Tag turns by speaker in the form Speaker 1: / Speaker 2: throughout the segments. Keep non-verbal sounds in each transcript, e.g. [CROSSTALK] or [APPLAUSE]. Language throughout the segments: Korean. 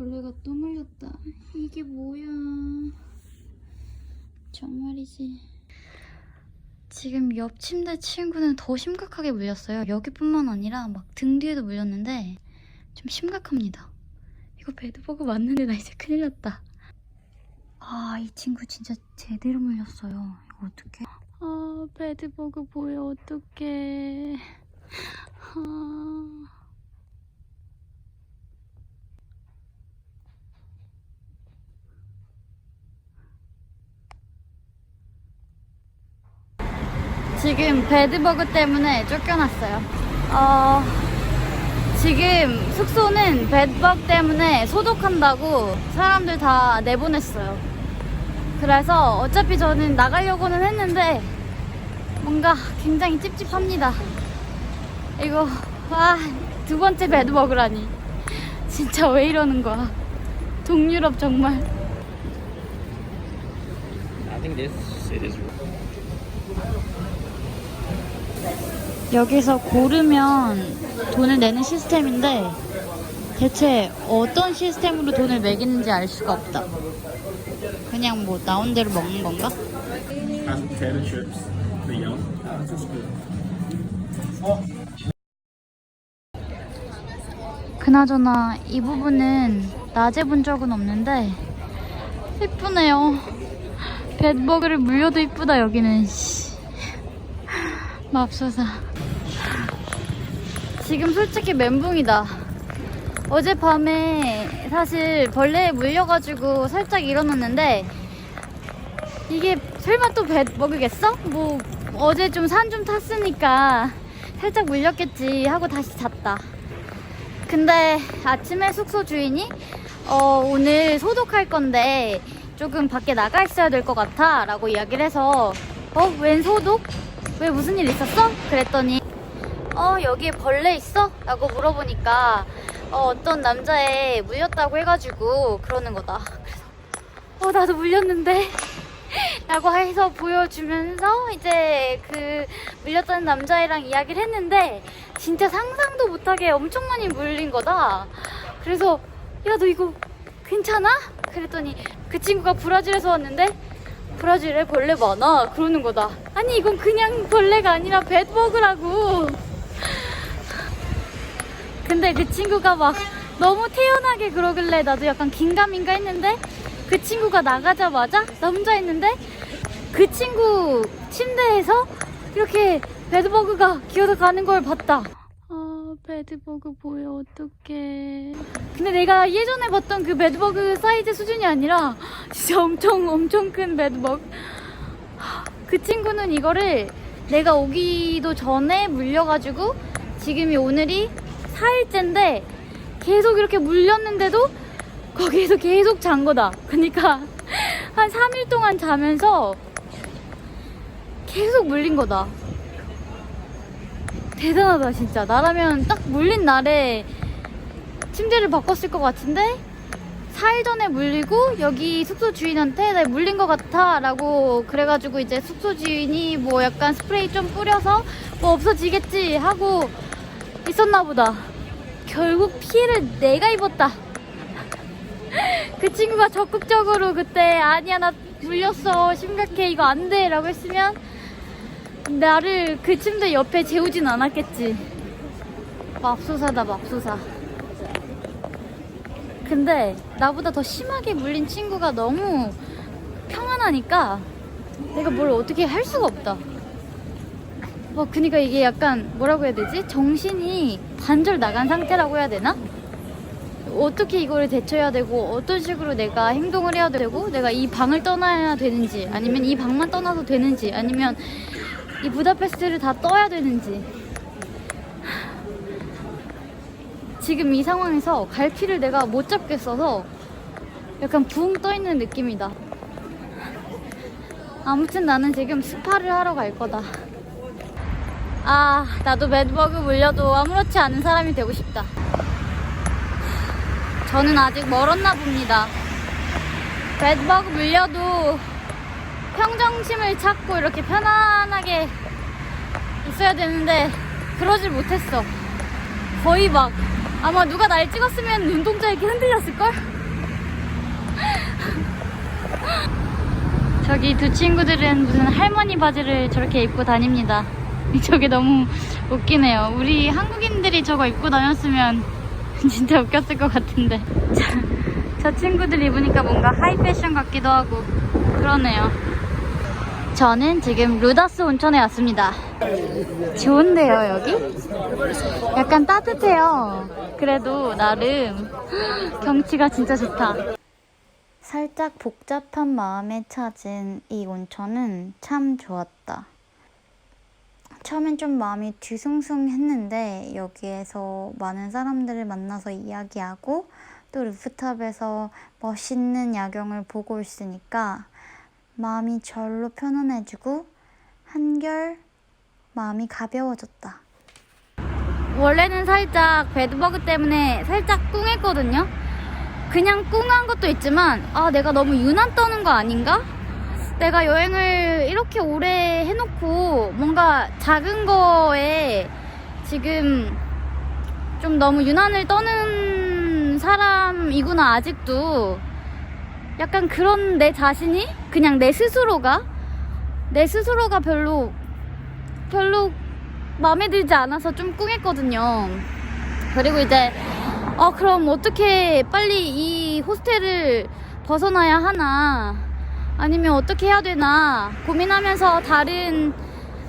Speaker 1: 벌레가 또 물렸다. 이게 뭐야. 정말이지. 지금 옆 침대 친구는 더 심각하게 물렸어요. 여기뿐만 아니라 막 등 뒤에도 물렸는데 좀 심각합니다. 이거 배드버그 맞는데 나 이제 큰일 났다. 아, 이 친구 진짜 제대로 물렸어요. 이거 어떡해. 아, 배드버그 보여, 어떡해. 아. 지금 배드버그 때문에 쫓겨났어요. 어, 지금 숙소는 배드버그 때문에 소독한다고 사람들 다 내보냈어요. 그래서 어차피 저는 나가려고는 했는데 뭔가 굉장히 찝찝합니다. 이거 와, 두 번째 배드버그라니. 진짜 왜 이러는 거야. 동유럽 정말.
Speaker 2: I think this it is.
Speaker 1: 여기서 고르면 돈을 내는 시스템인데 대체 어떤 시스템으로 돈을 매기는지 알 수가 없다. 그냥 뭐 나온 대로 먹는 건가?
Speaker 2: Young.
Speaker 1: 그나저나 이 부분은 낮에 본 적은 없는데 이쁘네요. [LAUGHS] 뱃버그를 물려도 이쁘다 여기는. 씨. 맙소사. 지금 솔직히 멘붕이다. 어젯밤에 사실 벌레에 물려가지고 살짝 일어났는데 이게 설마 또 뱃버그겠어? 뭐 어제 좀산좀 탔으니까 살짝 물렸겠지 하고 다시 잤다. 근데 아침에 숙소 주인이 어, 오늘 소독할 건데 조금 밖에 나가 있어야 될 것 같아 라고 이야기를 해서 어? 웬 소독? 왜 무슨 일 있었어? 그랬더니 어 여기에 벌레 있어? 라고 물어보니까 어, 어떤 남자애 물렸다고 해가지고 그러는 거다 그래서 어 나도 물렸는데 [LAUGHS] 라고 해서 보여주면서 이제 그 물렸다는 남자애랑 이야기를 했는데 진짜 상상도 못하게 엄청 많이 물린 거다. 그래서 야 너 이거 괜찮아? 그랬더니 그 친구가 브라질에서 왔는데 브라질에 벌레 많아 그러는 거다. 아니 이건 그냥 벌레가 아니라 뱃버그라고. 근데 그 친구가 막 너무 태연하게 그러길래 나도 약간 긴가민가 했는데 그 친구가 나가자마자 나 혼자 있는데 그 친구 침대에서 이렇게 배드버그가 기어서 가는 걸 봤다. 아, 배드버그 보여, 어떡해. 근데 내가 예전에 봤던 그 배드버그 사이즈 수준이 아니라 진짜 엄청, 엄청 큰 배드버그. 그 친구는 이거를 내가 오기도 전에 물려가지고 지금이 오늘이 4일째인데 계속 이렇게 물렸는데도 거기에서 계속 잔 거다. 그러니까 한 3일 동안 자면서 계속 물린 거다. 대단하다 진짜. 나라면 딱 물린 날에 침대를 바꿨을 것 같은데 4일 전에 물리고 여기 숙소 주인한테 나 물린 것 같아 라고 그래가지고 이제 숙소 주인이 뭐 약간 스프레이 좀 뿌려서 뭐 없어지겠지 하고 있었나 보다. 결국 피해를 내가 입었다. [LAUGHS] 그 친구가 적극적으로 그때 아니야 나 물렸어 심각해 이거 안 돼 라고 했으면 나를 그 침대 옆에 재우진 않았겠지 맙소사다 맙소사 근데 나보다 더 심하게 물린 친구가 너무 평안하니까 내가 뭘 어떻게 할 수가 없다 뭐 그니까 이게 약간 뭐라고 해야 되지? 정신이 반절 나간 상태라고 해야 되나? 어떻게 이거를 대처해야 되고 어떤 식으로 내가 행동을 해야 되고 내가 이 방을 떠나야 되는지 아니면 이 방만 떠나도 되는지 아니면 이 부다페스트를 다 떠야 되는지. 지금 이 상황에서 갈피를 내가 못 잡겠어서 약간 붕 떠 있는 느낌이다. 아무튼 나는 지금 스파를 하러 갈 거다. 아 나도 매드버그 물려도 아무렇지 않은 사람이 되고 싶다. 저는 아직 멀었나 봅니다. 배드버그 물려도 평정심을 찾고 이렇게 편안하게 있어야 되는데 그러질 못했어. 거의 막 아마 누가 날 찍었으면 눈동자 이렇게 흔들렸을걸? [LAUGHS] 저기 두 친구들은 무슨 할머니 바지를 저렇게 입고 다닙니다. [LAUGHS] 저게 너무 웃기네요. 우리 한국인들이 저거 입고 다녔으면 [LAUGHS] 진짜 웃겼을 것 같은데. 저, 저 친구들 입으니까 뭔가 하이 패션 같기도 하고 그러네요. 저는 지금 루다스 온천에 왔습니다. 좋은데요, 여기? 약간 따뜻해요. 그래도 나름 경치가 진짜 좋다. 살짝 복잡한 마음에 찾은 이 온천은 참 좋았다. 처음엔 좀 마음이 뒤숭숭했는데 여기에서 많은 사람들을 만나서 이야기하고 또 루프탑에서 멋있는 야경을 보고 있으니까 마음이 절로 편안해지고 한결 마음이 가벼워졌다. 원래는 살짝 배드버그 때문에 살짝 꿍했거든요. 그냥 꿍한 것도 있지만 아 내가 너무 유난 떠는 거 아닌가? 내가 여행을 이렇게 오래 해놓고 뭔가 작은 거에 지금 좀 너무 유난을 떠는 사람이구나 아직도 약간 그런 내 자신이 그냥 내 스스로가 내 스스로가 별로 별로 마음에 들지 않아서 좀 꿍했거든요. 그리고 이제 어 그럼 어떻게 빨리 이 호스텔을 벗어나야 하나 아니면 어떻게 해야 되나 고민하면서 다른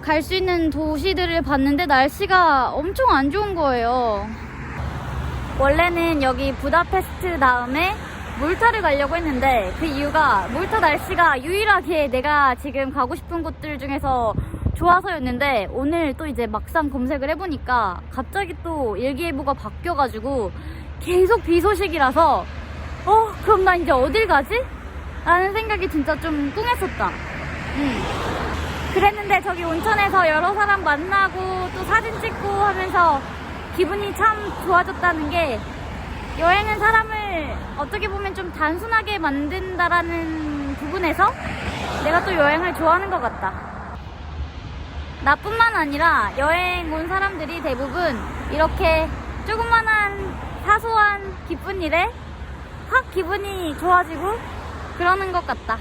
Speaker 1: 갈 수 있는 도시들을 봤는데 날씨가 엄청 안 좋은 거예요. 원래는 여기 부다페스트 다음에 몰타를 가려고 했는데 그 이유가 몰타 날씨가 유일하게 내가 지금 가고 싶은 곳들 중에서 좋아서였는데 오늘 또 이제 막상 검색을 해보니까 갑자기 또 일기예보가 바뀌어가지고 계속 비 소식이라서 어 그럼 나 이제 어딜 가지? 라는 생각이 진짜 좀 꿍했었다. 음. 그랬는데 저기 온천에서 여러 사람 만나고 또 사진 찍고 하면서 기분이 참 좋아졌다는 게 여행은 사람을 어떻게 보면 좀 단순하게 만든다라는 부분에서 내가 또 여행을 좋아하는 것 같다. 나뿐만 아니라 여행 온 사람들이 대부분 이렇게 조그만한 사소한 기쁜 일에 확 기분이 좋아지고 그러는 것 같다.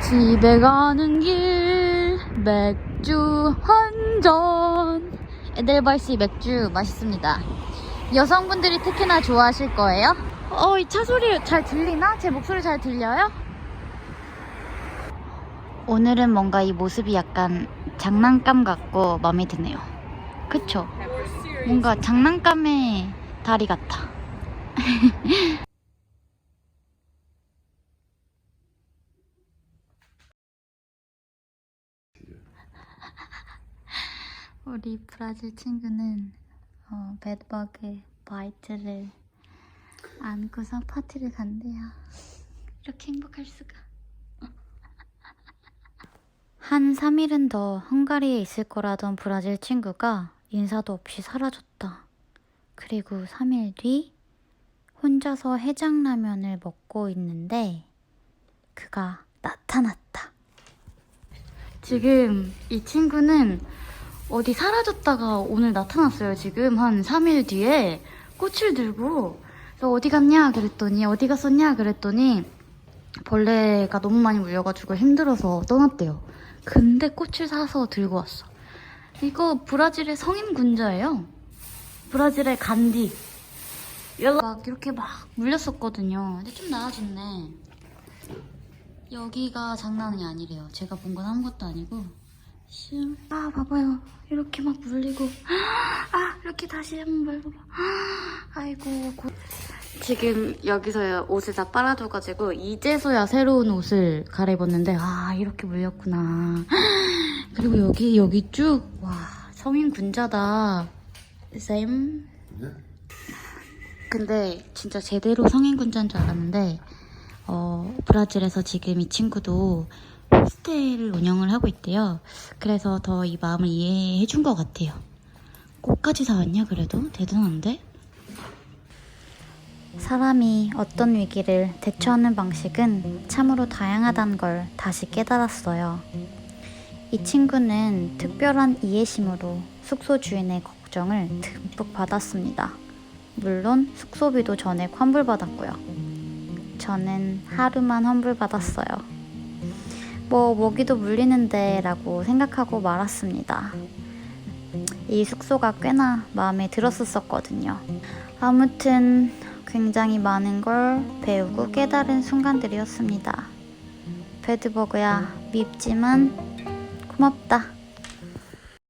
Speaker 1: 집에 가는 길 맥주 한 잔. 에델바이스 맥주 맛있습니다. 여성분들이 특히나 좋아하실 거예요. 어, 이 차 소리 잘 들리나? 제 목소리 잘 들려요? 오늘은 뭔가 이 모습이 약간 장난감 같고 마음에 드네요. 그쵸? 뭔가 장난감의 다리 같아. [LAUGHS] 우리 브라질 친구는 어, 배드버그의 바이트를 안고서 파티를 간대요. 이렇게 행복할 수가. [LAUGHS] 한 3일은 더 헝가리에 있을 거라던 브라질 친구가 인사도 없이 사라졌다. 그리고 3일 뒤 혼자서 해장라면을 먹고 있는데 그가 나타났다. 지금 이 친구는 어디 사라졌다가 오늘 나타났어요. 지금 한 3일 뒤에 꽃을 들고 그래서 어디 갔냐 그랬더니 어디 갔었냐 그랬더니 벌레가 너무 많이 물려가지고 힘들어서 떠났대요. 근데 꽃을 사서 들고 왔어. 이거 브라질의 성인 군자예요. 브라질의 간디. 막 이렇게 막 물렸었거든요. 근데 좀 나아졌네. 여기가 장난이 아니래요. 제가 본 건 아무것도 아니고. 슝. 아, 봐봐요. 이렇게 막 물리고. 아, 이렇게 다시 한번 물려봐. 아이고. 고... 지금 여기서 옷을 다 빨아줘가지고 이제서야 새로운 옷을 갈아입었는데 아 이렇게 물렸구나 그리고 여기 여기 쭉와 성인 군자다 쌤 근데 진짜 제대로 성인 군자인 줄 알았는데 어 브라질에서 지금 이 친구도 호스텔을 운영을 하고 있대요 그래서 더 이 마음을 이해해 준 것 같아요 꽃까지 사왔냐 그래도 대단한데 사람이 어떤 위기를 대처하는 방식은 참으로 다양하다는 걸 다시 깨달았어요. 이 친구는 특별한 이해심으로 숙소 주인의 걱정을 듬뿍 받았습니다. 물론 숙소비도 전액 환불받았고요. 저는 하루만 환불받았어요. 뭐 모기도 물리는데 라고 생각하고 말았습니다. 이 숙소가 꽤나 마음에 들었었거든요. 아무튼 굉장히 많은 걸 배우고 깨달은 순간들이었습니다. 배드버그야 밉지만 고맙다.